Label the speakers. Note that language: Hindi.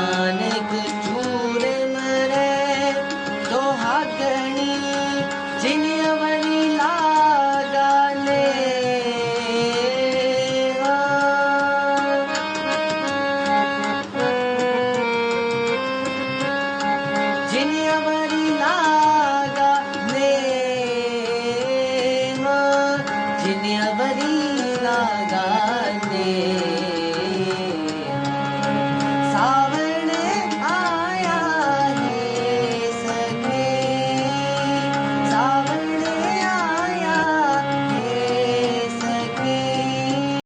Speaker 1: नानक चूर मरे दोहागणी जिनवरी लागाले। जिनवरी लागाले जिनवरी लागाले।